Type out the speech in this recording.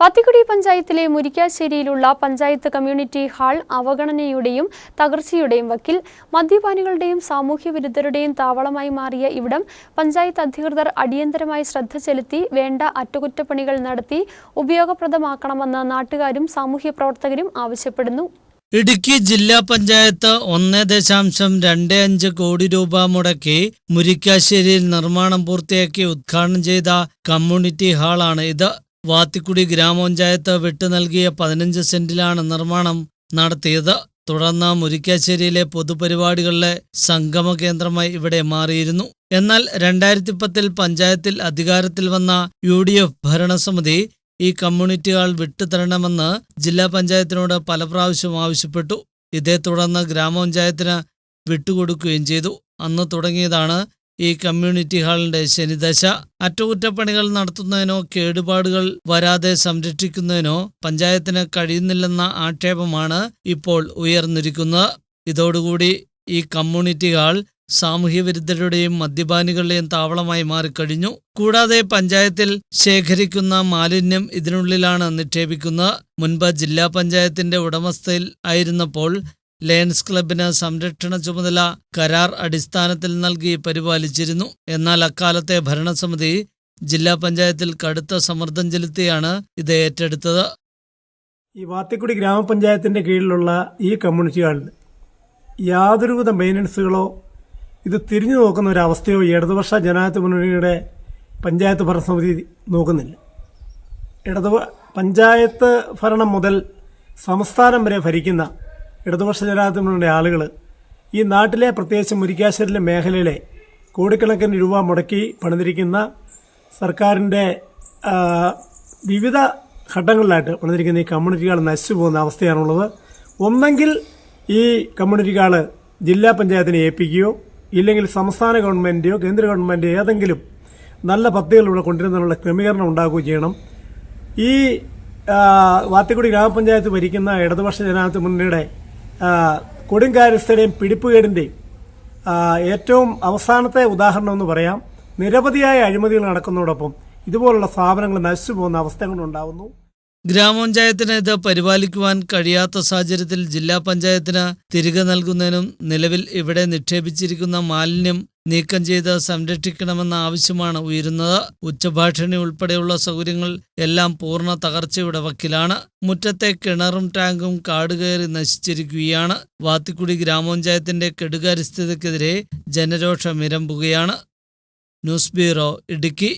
വാത്തിക്കുടി പഞ്ചായത്തിലെ മുരിക്കാശ്ശേരിയിലുള്ള panchayat community hall അവഗണനയുടെയും തകർച്ചയുടെയും വക്കിൽ മദ്യപാനികളുടെയും സാമൂഹ്യ വിരുദ്ധരുടെയും താവളമായി മാറിയ ഇവിടം പഞ്ചായത്ത് അധികൃതർ അടിയന്തരമായി ശ്രദ്ധ ചെലുത്തി വേണ്ട അറ്റകുറ്റപ്പണികൾ നടത്തി ഉപയോഗപ്രദമാക്കണമെന്ന് നാട്ടുകാരും സാമൂഹ്യ പ്രവർത്തകരും ആവശ്യപ്പെടുന്നു. ഇടുക്കി ജില്ലാ പഞ്ചായത്ത് ഒന്ന് ദശാംശം രണ്ട് അഞ്ച് കോടി രൂപ മുടക്കി മുരിക്കാശ്ശേരിയിൽ നിർമ്മാണം പൂർത്തിയാക്കി ഉദ്ഘാടനം ചെയ്ത കമ്മ്യൂണിറ്റി ഹാളാണ് ഇത്. വാത്തിക്കുടി ഗ്രാമപഞ്ചായത്ത് വിട്ടു നൽകിയ പതിനഞ്ച് സെന്റിലാണ് നിർമ്മാണം നടത്തിയത്. തുടർന്ന് മുരിക്കാശ്ശേരിയിലെ പൊതുപരിപാടികളിലെ സംഗമ കേന്ദ്രമായി ഇവിടെ മാറിയിരുന്നു. എന്നാൽ രണ്ടായിരത്തി പത്തിൽ പഞ്ചായത്തിൽ അധികാരത്തിൽ വന്ന യു ഡി എഫ് ഭരണസമിതി ഈ കമ്മ്യൂണിറ്റി ഹാൾ വിട്ടുതരണമെന്ന് ജില്ലാ പഞ്ചായത്തിനോട് പല പ്രാവശ്യം ആവശ്യപ്പെട്ടു. ഇതേ തുടർന്ന് ഗ്രാമപഞ്ചായത്തിന് വിട്ടുകൊടുക്കുകയും ചെയ്തു. അന്ന് തുടങ്ങിയതാണ് ഈ കമ്മ്യൂണിറ്റി ഹാളിന്റെ ശനിദശ അറ്റകുറ്റപ്പണികൾ നടത്തുന്നതിനോ കേടുപാടുകൾ വരാതെ സംരക്ഷിക്കുന്നതിനോ പഞ്ചായത്തിന് കഴിയുന്നില്ലെന്ന ആക്ഷേപമാണ് ഇപ്പോൾ ഉയർന്നിരിക്കുന്നത്. ഇതോടുകൂടി ഈ കമ്മ്യൂണിറ്റി ഹാൾ സാമൂഹ്യ വിരുദ്ധരുടെയും മദ്യപാനികളുടെയും താവളമായി മാറിക്കഴിഞ്ഞു. കൂടാതെ പഞ്ചായത്തിൽ ശേഖരിക്കുന്ന മാലിന്യം ഇതിനുള്ളിലാണ് നിക്ഷേപിക്കുന്നത്. മുൻപ് ജില്ലാ പഞ്ചായത്തിന്റെ ഉടമസ്ഥയിൽ ആയിരുന്നപ്പോൾ ലയൺസ് ക്ലബിന് സംരക്ഷണ ചുമതല കരാർ അടിസ്ഥാനത്തിൽ നൽകി പരിപാലിച്ചിരുന്നു. എന്നാൽ അക്കാലത്തെ ഭരണസമിതി ജില്ലാ പഞ്ചായത്തിൽ കടുത്ത സമ്മർദ്ദം ചെലുത്തിയാണ് ഇത് ഏറ്റെടുത്തത്. ഈ വാത്തിക്കുടി ഗ്രാമപഞ്ചായത്തിന്റെ കീഴിലുള്ള ഈ കമ്മ്യൂണിറ്റികളിൽ യാതൊരുവിധ മെയിന്റനൻസുകളോ ഇത് തിരിഞ്ഞു നോക്കുന്ന ഒരു അവസ്ഥയോ ഇടതുപക്ഷ ജനാധിപത്യ മുന്നണിയുടെ പഞ്ചായത്ത് ഭരണസമിതി നോക്കുന്നില്ല. ഇടതു പഞ്ചായത്ത് ഭരണം മുതൽ സംസ്ഥാനം വരെ ഭരിക്കുന്ന ഇടതുപക്ഷ ജനാധിപത്യ ആളുകൾ ഈ നാട്ടിലെ പ്രത്യേകിച്ച് മുരിക്കാശ്ശേരിലെ മേഖലയിലെ കോടിക്കണക്കിന് രൂപ മുടക്കി പണിതിരിക്കുന്ന സർക്കാരിന്റെ വിവിധ ഘട്ടങ്ങളിലായിട്ട് പണിതിരിക്കുന്ന ഈ കമ്മ്യൂണിറ്റികൾ നശിച്ചു പോകുന്ന അവസ്ഥയാണുള്ളത്. ഒന്നെങ്കിൽ ഈ കമ്മ്യൂണിറ്റികൾ ജില്ലാ പഞ്ചായത്തിനെ ഏൽപ്പിക്കുകയോ ഇല്ലെങ്കിൽ സംസ്ഥാന ഗവൺമെന്റോ കേന്ദ്ര ഗവൺമെന്റ് ഏതെങ്കിലും നല്ല പദ്ധതികളിലൂടെ കൊണ്ടുവരുന്നതിനുള്ള ക്രമീകരണം ഉണ്ടാക്കുകയും ചെയ്യണം. ഈ വാത്തിക്കുടി ഗ്രാമപഞ്ചായത്ത് ഭരിക്കുന്ന ഇടതുപക്ഷ ജനാധിപത്യ മുന്നണിയുടെ കൊടുങ്കാര്യസ്ഥയുടെയും പിടിപ്പുകേടിന്റെയും ഏറ്റവും അവസാനത്തെ ഉദാഹരണം എന്ന് പറയാം. നിരവധിയായ അഴിമതികൾ നടക്കുന്നതോടൊപ്പം ഇതുപോലുള്ള സ്ഥാപനങ്ങൾ നശിച്ചു പോകുന്ന അവസ്ഥകളുണ്ടാവുന്നു ഗ്രാമപഞ്ചായത്തിന് ഇത് പരിപാലിക്കുവാൻ കഴിയാത്ത സാഹചര്യത്തിൽ ജില്ലാ പഞ്ചായത്തിന് തിരികെ നൽകുന്നതിനും നിലവിൽ ഇവിടെ നിക്ഷേപിച്ചിരിക്കുന്ന മാലിന്യം നീക്കം ചെയ്ത് സംരക്ഷിക്കണമെന്ന ആവശ്യമാണ് ഉയരുന്നത്. ഉച്ചഭാഷിണി ഉൾപ്പെടെയുള്ള സൗകര്യങ്ങൾ എല്ലാം പൂർണ തകർച്ചയുടെ വക്കിലാണ്. മുറ്റത്തെ കിണറും ടാങ്കും കാടുകയറി നശിച്ചിരിക്കുകയാണ്. വാത്തിക്കുടി ഗ്രാമപഞ്ചായത്തിന്റെ കെടുകാര്യസ്ഥതയ്ക്കെതിരെ ജനരോഷം ഇരമ്പുകയാണ് ന്യൂസ് ബ്യൂറോ ഇടുക്കി.